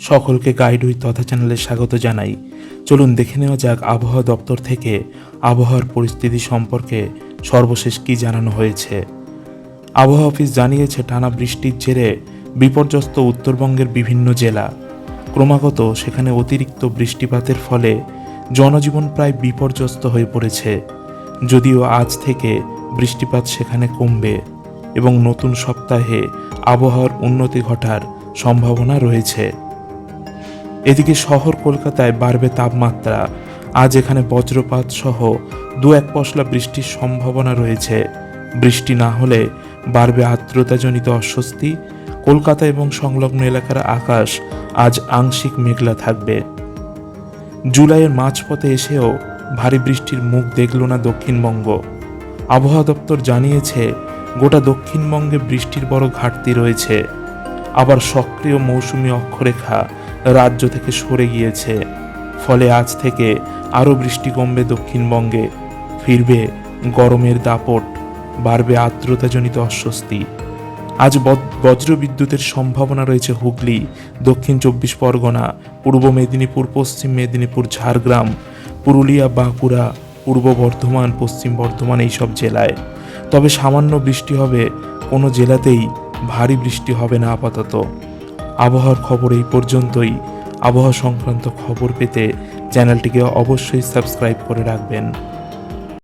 সকলকে guide with তথা চ্যানেলে স্বাগত জানাই। চলুন দেখে নেওয়া যাক আবহাওয়া দপ্তর থেকে আবহাওয়ার পরিস্থিতি সম্পর্কে সর্বশেষ কী জানানো হয়েছে। আবহাওয়া অফিস জানিয়েছে, টানা বৃষ্টির জেরে বিপর্যস্ত উত্তরবঙ্গের বিভিন্ন জেলা। ক্রমাগত সেখানে অতিরিক্ত বৃষ্টিপাতের ফলে জনজীবন প্রায় বিপর্যস্ত হয়ে পড়েছে। যদিও আজ থেকে বৃষ্টিপাত সেখানে কমবে এবং নতুন সপ্তাহে আবহাওয়ার উন্নতি ঘটার সম্ভাবনা রয়েছে। এদিকে শহর কলকাতায় বাড়বে তাপমাত্রা। আজ এখানে বজ্রপাত সহ দু এক পশলা বৃষ্টির সম্ভাবনা রয়েছে। বৃষ্টি না হলে বাড়বে আর্দ্রতাজনিত অস্বস্তি। কলকাতা এবং সংলগ্ন এলাকার আকাশ আজ আংশিক মেঘলা থাকবে। জুলাইয়ের মাঝপথে এসেও ভারী বৃষ্টির মুখ দেখল না দক্ষিণবঙ্গ। আবহাওয়া দপ্তর জানিয়েছে, গোটা দক্ষিণবঙ্গে বৃষ্টির বড় ঘাটতি রয়েছে। আবার সক্রিয় মৌসুমি অক্ষরেখা রাজ্য থেকে সরে গিয়েছে। ফলে আজ থেকে আরও বৃষ্টি কমবে দক্ষিণবঙ্গে। ফিরবে গরমের দাপট, বাড়বে আর্দ্রতাজনিত অস্বস্তি। আজ বদ- বজ্রবিদ্যুতের সম্ভাবনা রয়েছে হুগলি, দক্ষিণ চব্বিশ পরগনা, পূর্ব মেদিনীপুর, পশ্চিম মেদিনীপুর, ঝাড়গ্রাম, পুরুলিয়া, বাঁকুড়া, পূর্ব বর্ধমান, পশ্চিম বর্ধমান এইসব জেলায়। তবে সামান্য বৃষ্টি হবে কোনো জেলাতেই, ভারী বৃষ্টি হবে না আপাতত। আবহাওয়ার খবর এই পর্যন্তই। আবহাওয়া সংক্রান্ত খবর পেতে চ্যানেলটিকে অবশ্যই সাবস্ক্রাইব করে রাখবেন।